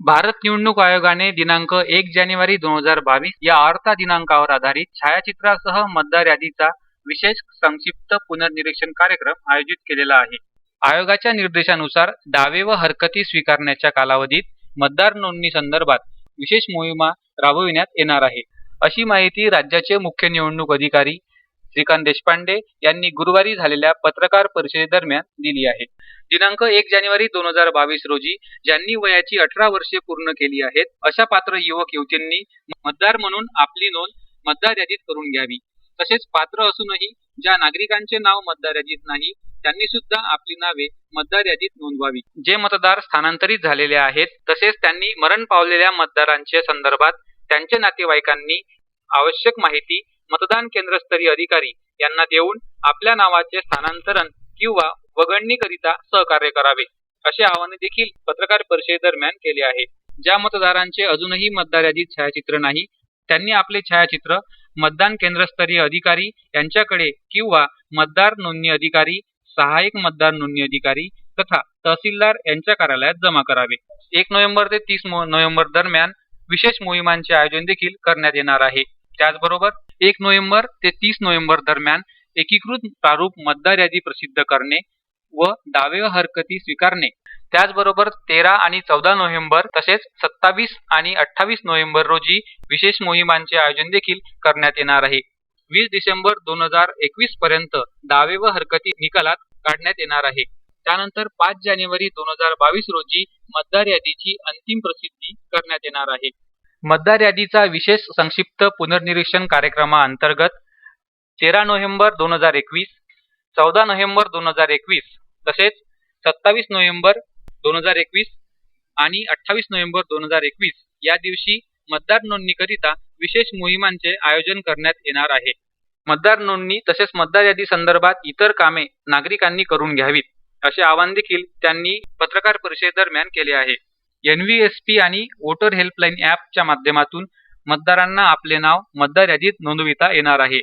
भारत निवडणूक आयोगाने दिनांक एक जानेवारी दोन हजार बावीस या अर्था दिनांकावर आधारित छायाचित्रासह मतदार यादीचा विशेष संक्षिप्त पुनर्निरीक्षण कार्यक्रम आयोजित केलेला आहे. आयोगाच्या निर्देशानुसार दावे व हरकती स्वीकारण्याच्या कालावधीत मतदार नोंदणी संदर्भात विशेष मोहिमा राबविण्यात येणार आहे. अशी माहिती राज्याचे मुख्य निवडणूक अधिकारी श्रीकांत देशपांडे यांनी गुरुवारी झालेल्या पत्रकार परिषदेदरम्यान दिली आहे. दिनांक एक जानेवारी दोन हजार बावीस रोजी ज्यांनी वयाची अठरा वर्षे पूर्ण केली आहेत अशा पात्र युवक युवतींनी मतदार म्हणून आपली नोंद मतदार यादीत करून घ्यावी. तसेच पात्र असूनही ज्या नागरिकांचे नाव मतदार यादीत नाही त्यांनी सुद्धा आपली नावे मतदार यादीत नोंदवावी. जे मतदार स्थानांतरित झालेले आहेत तसेच त्यांनी मरण पावलेल्या मतदारांच्या संदर्भात त्यांच्या नातेवाईकांनी आवश्यक माहिती मतदान केंद्रस्तरीय अधिकारी यांना देऊन आपल्या नावाचे स्थानांतरण किंवा वगळणीकरिता सहकार्य करावे असे आवाहन देखील पत्रकार परिषदेदरम्यान केले आहे. ज्या मतदारांचे अजूनही मतदार यादीत छायाचित्र नाही त्यांनी आपले छायाचित्र मतदान केंद्रस्तरीय अधिकारी यांच्याकडे किंवा मतदार नोंदणी अधिकारी सहाय्यक मतदार नोंदणी अधिकारी तथा तहसीलदार यांच्या कार्यालयात जमा करावे. एक नोव्हेंबर ते तीस नोव्हेंबर दरम्यान विशेष मोहिमांचे आयोजन देखील करण्यात येणार आहे. त्याचबरोबर एक नोव्हेंबर ते तीस नोव्हेंबर दरम्यान एकीकृत प्रारूप मतदार यादी प्रसिद्ध करणे व दावे हरकती स्वीकारणे. त्याचबरोबर तेरा आणि चौदा नोव्हेंबर तसेच सत्तावीस आणि अठ्ठावीस नोव्हेंबर रोजी विशेष मोहिमांचे आयोजन देखील करण्यात येणार आहे. वीस डिसेंबर दोन हजार एकवीस पर्यंत दावे व हरकती निकालात काढण्यात येणार आहे. त्यानंतर पाच जानेवारी दोन हजार बावीस रोजी मतदार यादीची अंतिम प्रसिद्धी करण्यात येणार आहे. मतदार यादीचा विशेष संक्षिप्त पुनर्निरीक्षण कार्यक्रमाअंतर्गत तेरा नोव्हेंबर दोन हजार एकवीस चौदा नोव्हेंबर दोन हजार एकवीस तसेच सत्तावीस नोव्हेंबर दोन हजार एकवीस आणि अठ्ठावीस नोव्हेंबर दोन हजार एकवीस या दिवशी मतदार नोंदणीकरिता विशेष मोहिमांचे आयोजन करण्यात येणार आहे. मतदार नोंदणी तसेच मतदार यादी संदर्भात इतर कामे नागरिकांनी करून घ्यावीत असे आवाहन देखील त्यांनी पत्रकार परिषदेदरम्यान केले आहे. एन व्ही एस पी आणि वोटर हेल्पलाईन ॲपच्या माध्यमातून मतदारांना आपले नाव मतदार यादीत नोंदविता येणार आहे.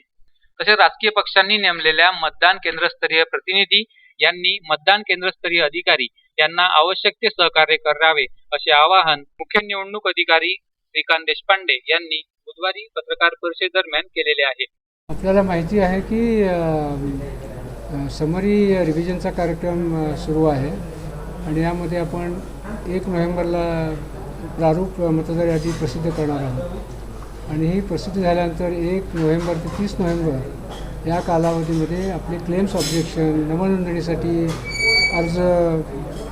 तसेच राजकीय पक्षांनी नेमलेल्या मतदान केंद्रस्तरीय प्रतिनिधी यांनी मतदान केंद्रस्तरीय अधिकारी यांना आवश्यक ते सहकार्य करावे असे आवाहन मुख्य निवडणूक अधिकारी श्रीकांत देशपांडे यांनी बुधवारी पत्रकार परिषदेदरम्यान केलेले आहे. आपल्याला माहिती आहे की समरी रिव्हिजनचा कार्यक्रम सुरू आहे. आणि यामध्ये आपण एक नोव्हेंबरला प्रारूप मतदार यादी प्रसिद्ध करणार आहोत. आणि ही प्रसिद्ध झाल्यानंतर एक नोव्हेंबर ते तीस नोव्हेंबर या कालावधीमध्ये आपले क्लेम्स ऑब्जेक्शन नवनोंदणीसाठी अर्ज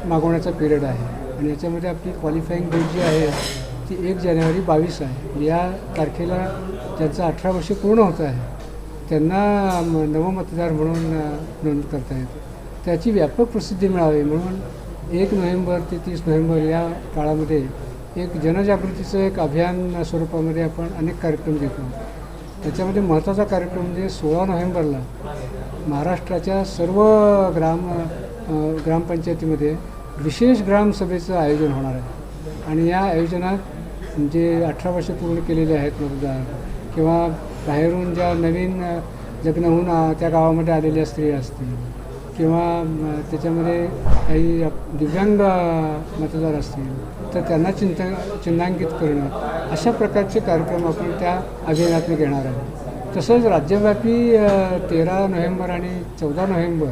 मागवण्याचा पिरियड आहे. आणि याच्यामध्ये आपली क्वालिफाईंग डेट जी आहे ती एक जानेवारी बावीस आहे. म्हणजे या तारखेला ज्यांचं अठरा वर्ष पूर्ण होत आहे त्यांना नवमतदार म्हणून नोंद करता येते. त्याची व्यापक प्रसिद्धी मिळावी म्हणून एक नोव्हेंबर ते तीस नोव्हेंबर या काळामध्ये एक जनजागृतीचं एक अभियान स्वरूपामध्ये आपण अनेक कार्यक्रम घेतो त्याच्यामध्ये महत्त्वाचा कार्यक्रम म्हणजे सोळा नोव्हेंबरला महाराष्ट्राच्या सर्व ग्राम ग्रामपंचायतीमध्ये विशेष ग्रामसभेचं आयोजन होणार आहे. आणि या आयोजनात जे अठरा वर्ष पूर्ण केलेले आहेत मतदार किंवा बाहेरून ज्या नवीन जगनहून लग्न होऊन त्या गावामध्ये आलेल्या स्त्रिया असतील किंवा त्याच्यामध्ये काही दिव्यांग मतदार असतील तर त्यांना चिंता चिन्हांकित करणं अशा प्रकारचे कार्यक्रम आपण त्या अभियानातून घेणार आहोत. तसंच राज्यव्यापी तेरा नोव्हेंबर आणि चौदा नोव्हेंबर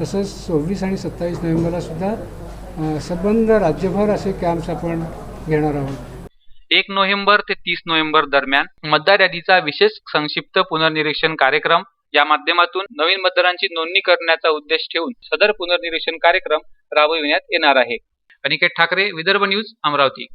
तसंच सव्वीस आणि सत्तावीस नोव्हेंबरलासुद्धा संबंध राज्यभर असे कॅम्प्स आपण घेणार आहोत. एक नोव्हेंबर ते तीस नोव्हेंबर दरम्यान मतदार यादीचा विशेष संक्षिप्त पुनर्निरीक्षण कार्यक्रम या माध्यमातून नवीन मतदारांची नोंदणी करण्याचा उद्देश ठेवून सदर पुनर्निरीक्षण कार्यक्रम राबविण्यात येणार आहे. अनिकेत ठाकरे विदर्भ न्यूज अमरावती.